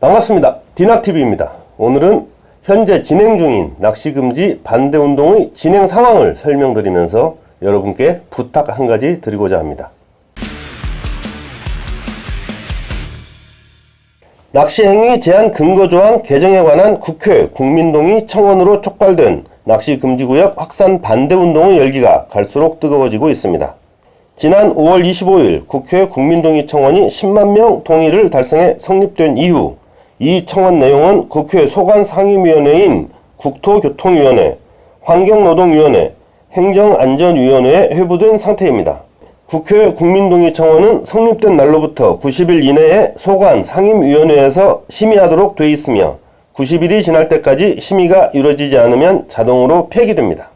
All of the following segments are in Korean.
반갑습니다. 디낙TV입니다. 오늘은 현재 진행 중인 낚시금지 반대운동의 진행 상황을 설명드리면서 여러분께 부탁 한 가지 드리고자 합니다. 낚시행위 제한 근거조항 개정에 관한 국회 국민동의 청원으로 촉발된 낚시금지구역 확산 반대운동의 열기가 갈수록 뜨거워지고 있습니다. 지난 5월 25일 국회 국민동의 청원이 10만 명 동의를 달성해 성립된 이후 이 청원 내용은 국회 소관 상임위원회인 국토교통위원회, 환경노동위원회, 행정안전위원회에 회부된 상태입니다. 국회 국민동의 청원은 성립된 날로부터 90일 이내에 소관 상임위원회에서 심의하도록 돼 있으며 90일이 지날 때까지 심의가 이루어지지 않으면 자동으로 폐기됩니다.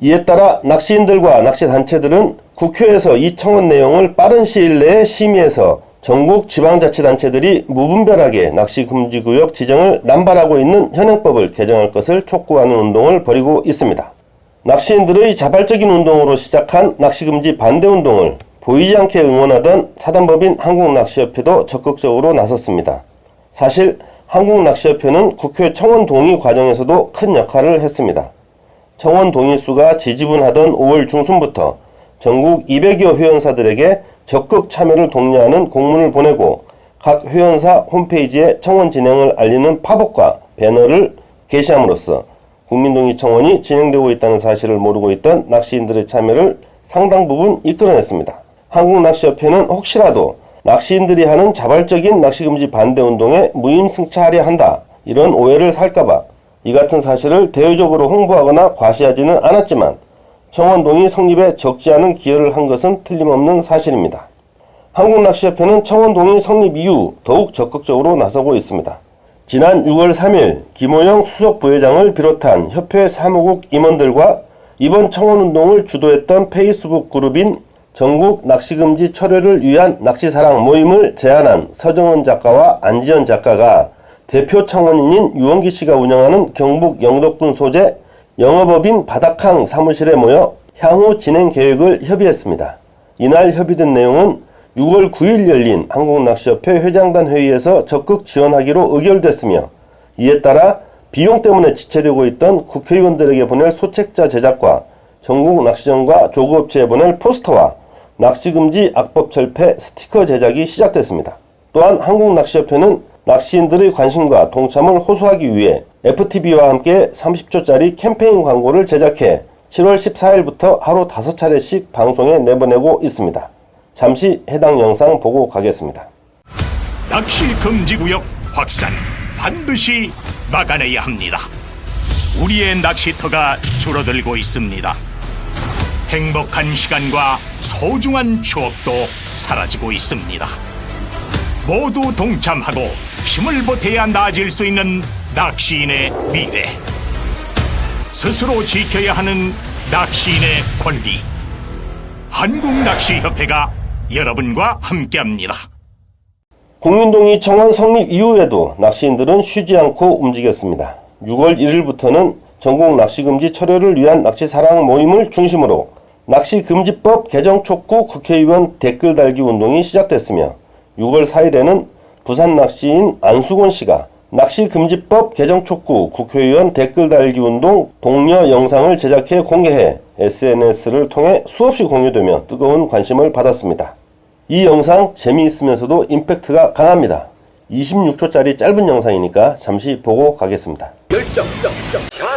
이에 따라 낚시인들과 낚시단체들은 국회에서 이 청원 내용을 빠른 시일 내에 심의해서 전국 지방자치단체들이 무분별하게 낚시금지구역 지정을 남발하고 있는 현행법을 개정할 것을 촉구하는 운동을 벌이고 있습니다. 낚시인들의 자발적인 운동으로 시작한 낚시금지 반대 운동을 보이지 않게 응원하던 사단법인 한국낚시협회도 적극적으로 나섰습니다. 사실 한국낚시협회는 국회 청원 동의 과정에서도 큰 역할을 했습니다. 청원 동의 수가 지지분하던 5월 중순부터 전국 200여 회원사들에게 적극 참여를 독려하는 공문을 보내고 각 회원사 홈페이지에 청원 진행을 알리는 팝업과 배너를 게시함으로써 국민동의 청원이 진행되고 있다는 사실을 모르고 있던 낚시인들의 참여를 상당 부분 이끌어냈습니다. 한국낚시협회는 혹시라도 낚시인들이 하는 자발적인 낚시금지 반대 운동에 무임승차하려 한다 이런 오해를 살까봐 이 같은 사실을 대외적으로 홍보하거나 과시하지는 않았지만 청원동의 성립에 적지 않은 기여를 한 것은 틀림없는 사실입니다. 한국낚시협회는 청원동의 성립 이후 더욱 적극적으로 나서고 있습니다. 지난 6월 3일 김호영 수석 부회장을 비롯한 협회 사무국 임원들과 이번 청원운동을 주도했던 페이스북 그룹인 전국 낚시금지 철회를 위한 낚시사랑 모임을 제안한 서정원 작가와 안지연 작가가 대표 청원인인 유원기 씨가 운영하는 경북 영덕군 소재 영업업인 바닥항 사무실에 모여 향후 진행 계획을 협의했습니다. 이날 협의된 내용은 6월 9일 열린 한국낚시협회 회장단 회의에서 적극 지원하기로 의결됐으며 이에 따라 비용 때문에 지체되고 있던 국회의원들에게 보낼 소책자 제작과 전국 낚시정과 조그업체에 보낼 포스터와 낚시금지 악법 철폐 스티커 제작이 시작됐습니다. 또한 한국낚시협회는 낚시인들의 관심과 동참을 호소하기 위해 FTV와 함께 30초짜리 캠페인 광고를 제작해 7월 14일부터 하루 5차례씩 방송에 내보내고 있습니다. 잠시 해당 영상 보고 가겠습니다. 낚시 금지 구역 확산 반드시 막아내야 합니다. 우리의 낚시터가 줄어들고 있습니다. 행복한 시간과 소중한 추억도 사라지고 있습니다. 모두 동참하고 힘을 보태야 나아질 수 있는 낚시인의 미래. 스스로 지켜야 하는 낚시인의 권리. 한국낚시협회가 여러분과 함께합니다. 국민동의 청원 성립 이후에도 낚시인들은 쉬지 않고 움직였습니다. 6월 1일부터는 전국 낚시금지 철회를 위한 낚시사랑 모임을 중심으로 낚시금지법 개정 촉구 국회의원 댓글 달기 운동이 시작됐으며 6월 4일에는 부산 낚시인 안수곤 씨가 낚시금지법 개정 촉구 국회의원 댓글 달기 운동 동료 영상을 제작해 공개해 SNS를 통해 수없이 공유되며 뜨거운 관심을 받았습니다. 이 영상 재미있으면서도 임팩트가 강합니다. 26초짜리 짧은 영상이니까 잠시 보고 가겠습니다. 열정, 정, 정,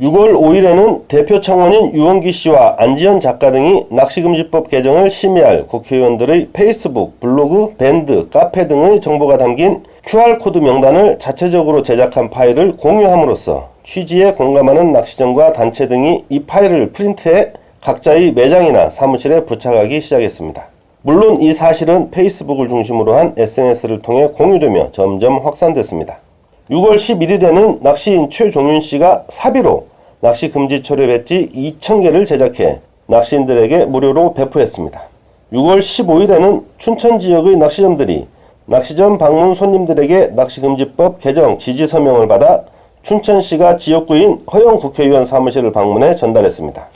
6월 5일에는 대표 청원인 유원기 씨와 안지현 작가 등이 낚시금지법 개정을 심의할 국회의원들의 페이스북, 블로그, 밴드, 카페 등의 정보가 담긴 QR코드 명단을 자체적으로 제작한 파일을 공유함으로써 취지에 공감하는 낚시정과 단체 등이 이 파일을 프린트해 각자의 매장이나 사무실에 부착하기 시작했습니다. 물론 이 사실은 페이스북을 중심으로 한 SNS를 통해 공유되며 점점 확산됐습니다. 6월 11일에는 낚시인 최종윤 씨가 사비로 낚시 금지 초려 배지 2,000개를 제작해 낚시인들에게 무료로 배포했습니다. 6월 15일에는 춘천 지역의 낚시점들이 낚시점 방문 손님들에게 낚시금지법 개정 지지 서명을 받아 춘천시가 지역구인 허영 국회의원 사무실을 방문해 전달했습니다.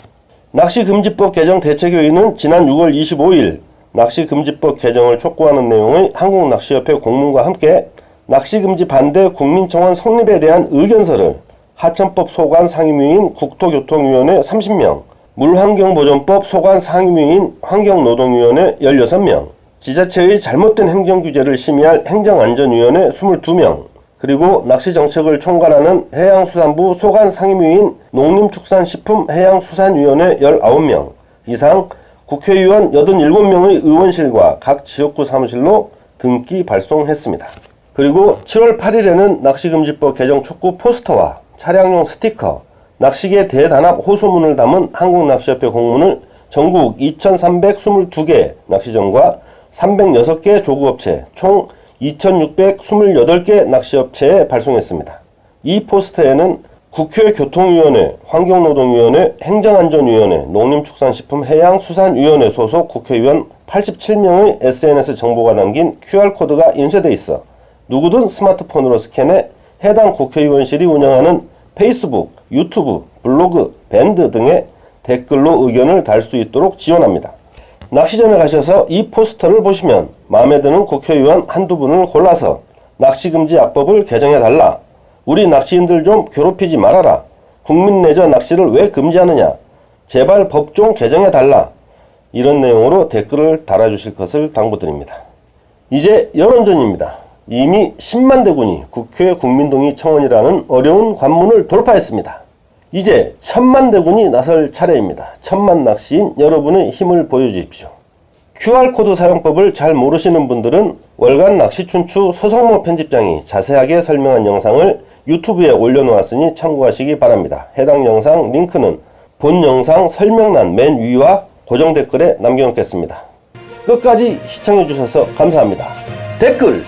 낚시금지법 개정 대책회의는 지난 6월 25일 낚시금지법 개정을 촉구하는 내용의 한국낚시협회 공문과 함께 낚시금지 반대 국민청원 성립에 대한 의견서를 하천법 소관 상임위인 국토교통위원회 30명, 물환경보존법 소관 상임위인 환경노동위원회 16명, 지자체의 잘못된 행정규제를 심의할 행정안전위원회 22명, 그리고 낚시 정책을 총괄하는 해양수산부 소관 상임위인 농림축산식품해양수산위원회 19명 이상 국회의원 87명의 의원실과 각 지역구 사무실로 등기 발송했습니다. 그리고 7월 8일에는 낚시금지법 개정 촉구 포스터와 차량용 스티커, 낚시계 대단합 호소문을 담은 한국낚시협회 공문을 전국 2,322개 낚시점과 306개 조구업체, 총 2,628개 낚시업체에 발송했습니다. 이 포스터에는 국회 교통위원회, 환경노동위원회, 행정안전위원회, 농림축산식품해양수산위원회 소속 국회의원 87명의 SNS 정보가 담긴 QR코드가 인쇄돼 있어 누구든 스마트폰으로 스캔해 해당 국회의원실이 운영하는 페이스북, 유튜브, 블로그, 밴드 등에 댓글로 의견을 달 수 있도록 지원합니다. 낚시점에 가셔서 이 포스터를 보시면 마음에 드는 국회의원 한두 분을 골라서 낚시금지 약법을 개정해달라. 우리 낚시인들 좀 괴롭히지 말아라. 국민 내저 낚시를 왜 금지하느냐. 제발 법 좀 개정해달라. 이런 내용으로 댓글을 달아주실 것을 당부드립니다. 이제 여론전입니다. 이미 10만 대군이 국회 국민동의 청원이라는 어려운 관문을 돌파했습니다. 이제 천만 대군이 나설 차례입니다. 천만 낚시인 여러분의 힘을 보여주십시오. QR코드 사용법을 잘 모르시는 분들은 월간 낚시춘추 서성모 편집장이 자세하게 설명한 영상을 유튜브에 올려놓았으니 참고하시기 바랍니다. 해당 영상 링크는 본 영상 설명란 맨 위와 고정 댓글에 남겨놓겠습니다. 끝까지 시청해주셔서 감사합니다. 댓글